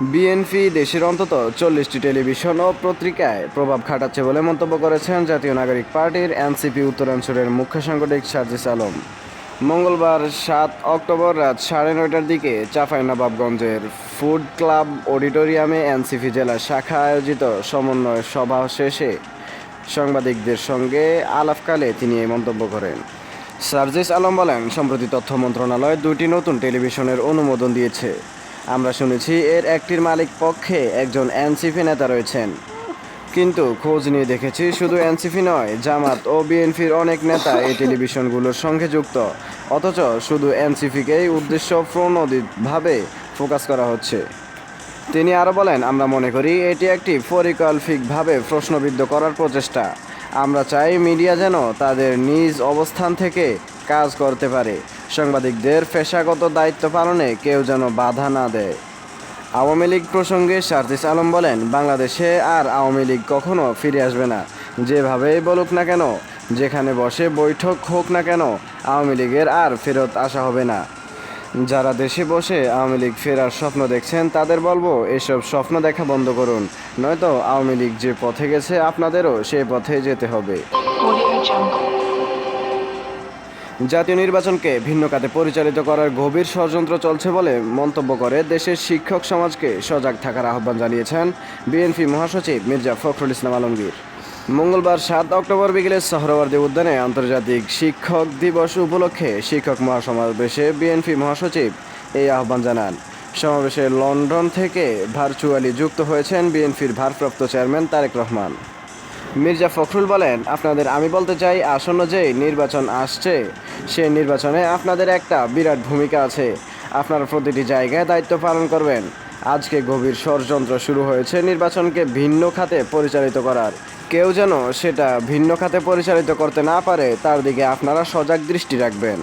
BNP, দেশের অন্তত চল্লিশটি টেলিভিশন ও পত্রিকায় প্রভাব খাটাচ্ছে বলে মন্তব্য করেছেন জাতীয় নাগরিক পার্টির এনসিপি উত্তরাঞ্চলের মুখ্য সাংগঠনিক সার্জিস আলম। মঙ্গলবার সাত অক্টোবর রাত সাড়ে নয়টার দিকে চাঁপাইনবাবগঞ্জের ফুড ক্লাব অডিটোরিয়ামে এনসিপি জেলা শাখা আয়োজিত সমন্বয় সভা শেষে সাংবাদিকদের সঙ্গে আলাপকালে তিনি এই মন্তব্য করেন। সার্জিস আলম বলেন, সম্প্রতি তথ্য মন্ত্রণালয় দুটি নতুন টেলিভিশনের অনুমোদন দিয়েছে। আমরা শুনেছি এর একটির মালিক পক্ষে একজন এনসিপি নেতা রয়েছেন। কিন্তু খোঁজ নিয়ে দেখেছি শুধু এনসিপি নয়, জামাত ও বিএনপির অনেক নেতা এই টেলিভিশনগুলোর সঙ্গে যুক্ত। অথচ শুধু এনসিপিকেই উদ্দেশ্য প্রণোদিতভাবে ফোকাস করা হচ্ছে। তিনি আরও বলেন, আমরা মনে করি এটি একটি পরিকল্পিকভাবে প্রশ্নবিদ্ধ করার প্রচেষ্টা। আমরা চাই মিডিয়া যেন তাদের নিজ অবস্থান থেকে কাজ করতে পারে। সাংবাদিকদের পেশাগত দায়িত্ব পালনে কেউ যেন বাধা না দেয়। আওয়ামী লীগ প্রসঙ্গে সার্জিস আলম বলেন, বাংলাদেশে আর আওয়ামী লীগ কখনো ফিরে আসবে না। যেভাবেই বলুক না কেন, যেখানে বসে বৈঠক হোক না কেন, আওয়ামী লীগের আর ফেরত আসা হবে না। যারা দেশে বসে আওয়ামী লীগ ফেরার স্বপ্ন দেখছেন তাদের বলব এসব স্বপ্ন দেখা বন্ধ করুন। নয়তো আওয়ামী লীগ যে পথে গেছে আপনাদেরও সেই পথে যেতে হবে। জাতীয় নির্বাচনকে ভিন্ন খাতে পরিচালিত করার গভীর ষড়যন্ত্র চলছে বলে মন্তব্য করে দেশের শিক্ষক সমাজকে সজাগ থাকার আহ্বান জানিয়েছেন বিএনপি মহাসচিব মির্জা ফখরুল ইসলাম আলমগীর। মঙ্গলবার সাত অক্টোবর বিকেলে সহরওয়ার্দী উদ্যানে আন্তর্জাতিক শিক্ষক দিবস উপলক্ষে শিক্ষক মহাসমাবেশে বিএনপি মহাসচিব এই আহ্বান জানান। সমাবেশে লন্ডন থেকে ভার্চুয়ালি যুক্ত হয়েছেন বিএনপির ভারপ্রাপ্ত চেয়ারম্যান তারেক রহমান। মির্জা ফখরুল বলেন, আপনাদের আমি বলতে চাই আসন্ন যে নির্বাচন আসছে সেই নির্বাচনে আপনাদের একটা বিরাট ভূমিকা আছে। আপনারা প্রতিটি জায়গায় দায়িত্ব পালন করবেন। আজকে গভীর ষড়যন্ত্র শুরু হয়েছে নির্বাচনকে ভিন্ন খাতে পরিচালিত করার। কেউ যেন সেটা ভিন্ন খাতে পরিচালিত করতে না পারে, তার দিকে আপনারা সজাগ দৃষ্টি রাখবেন।